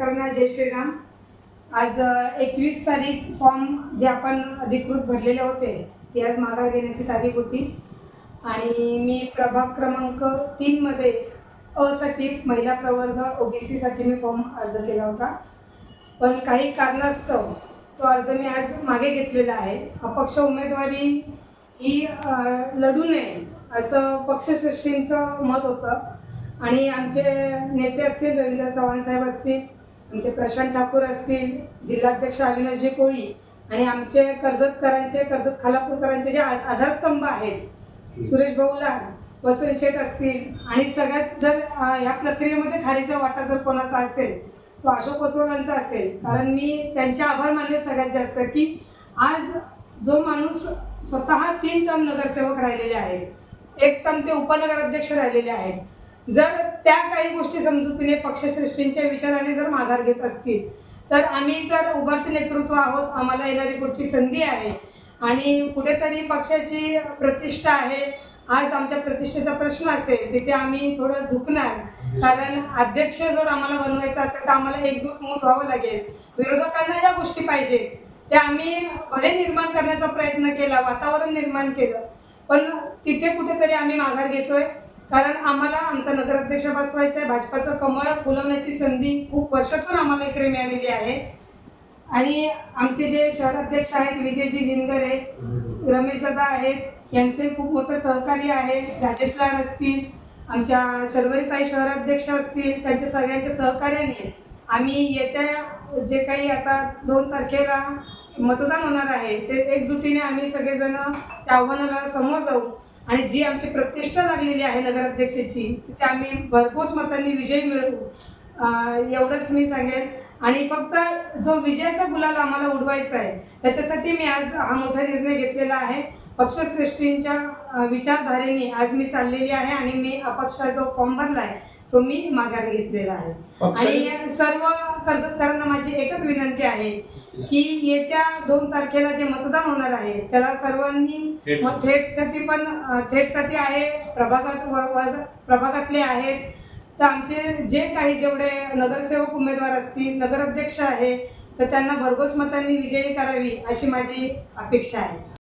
जय श्रीराम. आज एकवीस तारीख फॉर्म जे आपण अधिकृत भरलेले होते ते आज माघार घेण्याची तारीख होती. आणि मी प्रभाग क्रमांक तीनमध्ये असाठी महिला प्रवर्ग ओबीसीसाठी मी फॉर्म अर्ज केला होता. पण काही कारणास्तव तो अर्ज मी आज मागे घेतलेला आहे. अपक्ष उमेदवारी ही लढू नये असं पक्षश्रेष्ठींचं मत होतं. आणि आमचे नेते असतील रवींद्र चव्हाण साहेब असतील आमचे प्रशांत ठाकूर असतील जिल्हाध्यक्ष अविनाशजी कोळी आणि आमचे कर्जतकरांचे कर्जत खालापूरकरांचे जे आधारस्तंभ आहेत सुरेश भाऊ लाड वसंत शेठ असतील आणि सगळ्यात जर ह्या प्रक्रियेमध्ये खारीचा वाटा जर कोणाचा असेल तो अशोक ओसवालांचा असेल. कारण मी त्यांचे आभार मानले सगळ्यात जास्त की आज जो माणूस स्वतः तीन टर्म नगरसेवक राहिलेले आहेत एक टर्म ते उपनगर अध्यक्ष राहिलेले आहेत जर त्या काही गोष्टी समजुतीने पक्षश्रेष्ठींच्या विचाराने जर माघार घेत असतील तर आम्ही तर उभारते नेतृत्व आहोत आम्हाला येणारी पुढची संधी आहे. आणि कुठेतरी पक्षाची प्रतिष्ठा आहे. आज आमच्या प्रतिष्ठेचा प्रश्न असेल तिथे आम्ही थोडं झुकणार. कारण अध्यक्ष जर आम्हाला बनवायचं असेल तर आम्हाला एकजूट मोठ व्हावं लागेल. विरोधकांना ज्या गोष्टी पाहिजेत त्या आम्ही भले निर्माण करण्याचा प्रयत्न केला वातावरण निर्माण केलं पण तिथे कुठेतरी आम्ही माघार घेतोय. कारण आम्हाला आमचा नगराध्यक्ष बसवायचा आहे भाजपाचं कमळ फुलवण्याची संधी खूप वर्षातून आम्हाला इकडे मिळालेली आहे. आणि आमचे जे शहराध्यक्ष आहेत विजयजी जिनगरे रमेश दादा आहेत यांचे खूप मोठं सहकार्य आहे. राजेश लाड असतील आमच्या शर्वरीताई शहराध्यक्ष असतील त्यांच्या सगळ्यांच्या सहकार्याने आम्ही येत्या जे काही आता दोन तारखेला मतदान होणार आहे ते एकजुटीने आम्ही सगळेजण त्या आव्हानाला समोर जाऊ. आणि जी आमची प्रतिष्ठा लागलेली आहे नगराध्यक्षाची तिथे आम्ही भरघोस मतांनी विजय मिळवू. एवढंच मी सांगेन. आणि फक्त जो विजयाचा गुलाल आम्हाला उडवायचा आहे त्याच्यासाठी मी आज हा मोठा निर्णय घेतलेला आहे. पक्षश्रेष्ठींच्या विचारधारेने आज मी चाललेली आहे आणि मी अपक्षाचा जो फॉर्म भरला आहे तो मी माघार घेतलेला आहे. आणि सर्व कर्जतकरांना माझी एकच विनंती आहे की येत्या दोन तारखेला जे मतदान होणार आहे त्याला सर्वांनी. मग थेटसाठी पण थेटसाठी आहे प्रभागात प्रभागातले आहेत तर आमचे जे काही जेवढे नगरसेवक उमेदवार असतील नगराध्यक्ष आहे तर त्यांना भरघोस मतांनी विजयी करावी अशी माझी अपेक्षा आहे